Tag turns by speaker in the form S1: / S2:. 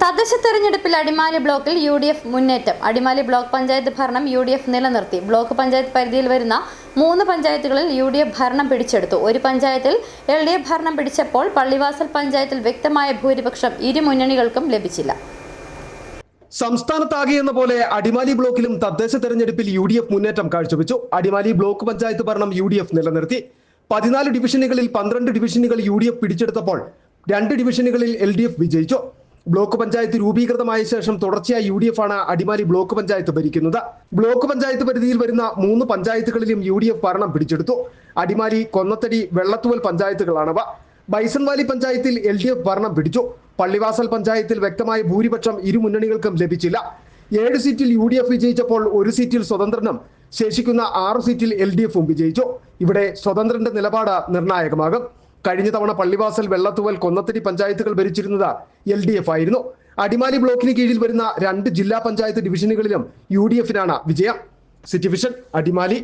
S1: തദ്ദേശ തെരഞ്ഞെടുപ്പിൽ അടിമാലി ബ്ലോക്കിൽ യു ഡി എഫ് മുന്നേറ്റം. അടിമാലി ബ്ലോക്ക് പഞ്ചായത്ത് ഭരണം യു ഡി എഫ് നിലനിർത്തി. ബ്ലോക്ക് പഞ്ചായത്ത് പരിധിയിൽ വരുന്ന മൂന്ന് പഞ്ചായത്തുകളിൽ യു ഡി എഫ് ഭരണം പിടിച്ചെടുത്തു. ഒരു പഞ്ചായത്തിൽ എൽ ഡി എഫ് ഭരണം പിടിച്ചപ്പോൾ പള്ളിവാസൽ പഞ്ചായത്തിൽ വ്യക്തമായ ഭൂരിപക്ഷം ഇരു മുന്നണികൾക്കും ലഭിച്ചില്ല.
S2: സംസ്ഥാനത്താകെ എന്ന പോലെ അടിമാലി ബ്ലോക്കിലും തദ്ദേശ തെരഞ്ഞെടുപ്പിൽ യു ഡി എഫ് മുന്നേറ്റം കാഴ്ചവെച്ചു. അടിമാലി ബ്ലോക്ക് പഞ്ചായത്ത് ഭരണം യു ഡി എഫ് നിലനിർത്തി. പതിനാല് ഡിവിഷനുകളിൽ പന്ത്രണ്ട് ഡിവിഷനുകൾ യു ഡി എഫ് പിടിച്ചെടുത്തപ്പോൾ രണ്ട് ഡിവിഷനുകളിൽ എൽ ഡി എഫ് വിജയിച്ചു. ബ്ലോക്ക് പഞ്ചായത്ത് രൂപീകൃതമായ ശേഷം തുടർച്ചയായി യു ഡി എഫ് ആണ് അടിമാലി ബ്ലോക്ക് പഞ്ചായത്ത് ഭരിക്കുന്നത്. ബ്ലോക്ക് പഞ്ചായത്ത് പരിധിയിൽ വരുന്ന മൂന്ന് പഞ്ചായത്തുകളിലും യു ഡി എഫ് ഭരണം പിടിച്ചെടുത്തു. അടിമാലി കൊന്നത്തടി വെള്ളത്തുവൽ പഞ്ചായത്തുകളാണവ ബൈസൺവാലി പഞ്ചായത്തിൽ എൽ ഡി എഫ് ഭരണം പിടിച്ചു. പള്ളിവാസൽ പഞ്ചായത്തിൽ വ്യക്തമായ ഭൂരിപക്ഷം ഇരു മുന്നണികൾക്കും ലഭിച്ചില്ല. ഏഴ് സീറ്റിൽ യു ഡി എഫ് വിജയിച്ചപ്പോൾ ഒരു സീറ്റിൽ സ്വതന്ത്രനും ശേഷിക്കുന്ന ആറു സീറ്റിൽ എൽ ഡി എഫും വിജയിച്ചു. ഇവിടെ സ്വതന്ത്രന്റെ നിലപാട് നിർണായകമാകും. കഴിഞ്ഞ തവണ പള്ളിവാസൽ വെള്ളത്തുവൽ കൊന്നത്തടി പഞ്ചായത്തുകൾ ഭരിച്ചിരുന്നത് എൽ ഡി എഫ് ആയിരുന്നു. അടിമാലി ബ്ലോക്കിന് കീഴിൽ വരുന്ന രണ്ട് ജില്ലാ പഞ്ചായത്ത് ഡിവിഷനുകളിലും യു ഡി എഫിനാണ് വിജയം. City vision Adimali.